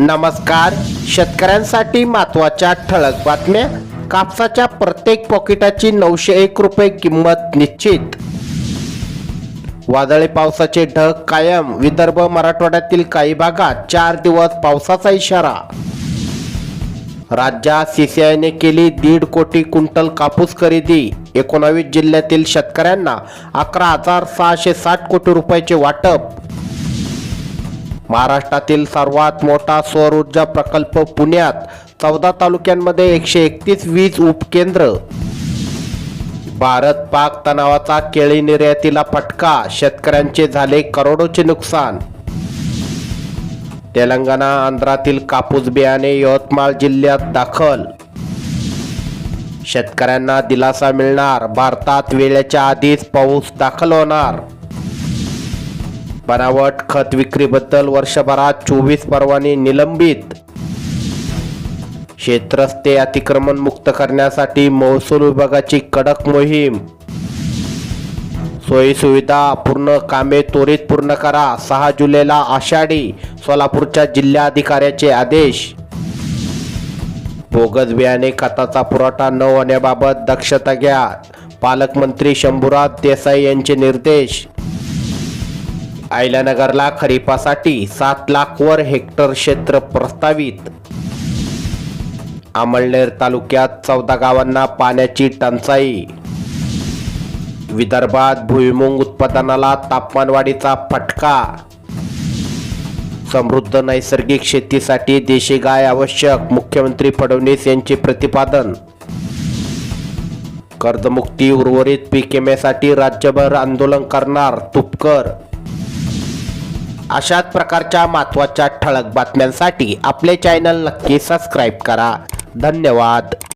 नमस्कार. शेतकऱ्यांसाठी महत्त्वाच्या ठळक बातम्या. कापसाच्या प्रत्येक पॉकेटाची नऊशे एक रुपये किंमत निश्चित. वादळी पावसाचे ढग कायम. विदर्भ मराठवाड्यातील काही भागात चार दिवस पावसाचा इशारा. राज्यात सीसीआयने केली दीड कोटी क्विंटल कापूस खरेदी. एकोणावीस जिल्ह्यातील शेतकऱ्यांना अकरा हजार सहाशे साठ कोटी रुपयाचे वाटप. महाराष्ट्रातील सर्वात मोठा सौर ऊर्जा प्रकल्प पुण्यात चौदा तालुक्यांमध्ये एकशे एकतीस वीज उपकेंद्र. भारत पाक तणावाचा केळी निर्यातीला फटका शेतकऱ्यांचे झाले करोडोचे नुकसान. तेलंगणा आंध्रातील कापूस बियाणे यवतमाळ जिल्ह्यात दाखल. शेतकऱ्यांना दिलासा मिळणार भारतात वेळेच्या आधीच पाऊस दाखल होणार. बनावट खत विक्रीबद्दल वर्षभरात चोवीस परवाने निलंबित. शेतरस्ते अतिक्रमण मुक्त करण्यासाठी महसूल विभागाची कडक मोहीम. सोयीसुविधा पूर्ण कामे त्वरित पूर्ण करा सहा जुलैला आषाढी सोलापूरच्या जिल्हाधिकाऱ्याचे आदेश. बोगस बियाणे खताचा पुरवठा न होण्याबाबत दक्षता घ्या पालकमंत्री शंभूराज देसाई यांचे निर्देश. आयल्यानगरला खरीपासाठी सात लाख वर हेक्टर क्षेत्र प्रस्तावित. अमळनेर तालुक्यात चौदा गावांना पाण्याची टंचाई. विदर्भात भुईमुंग उत्पादनाला तापमानवाढीचा फटका. समृद्ध नैसर्गिक शेतीसाठी देशी गाय आवश्यक मुख्यमंत्री फडणवीस यांचे प्रतिपादन. कर्जमुक्ती उर्वरित पीक विम्यासाठी राज्यभर आंदोलन करणार तुपकर अशाच प्रकारच्या महत्त्वाच्या ठळक बातम्यांसाठी आपले चॅनल नक्की सबस्क्राईब करा. धन्यवाद.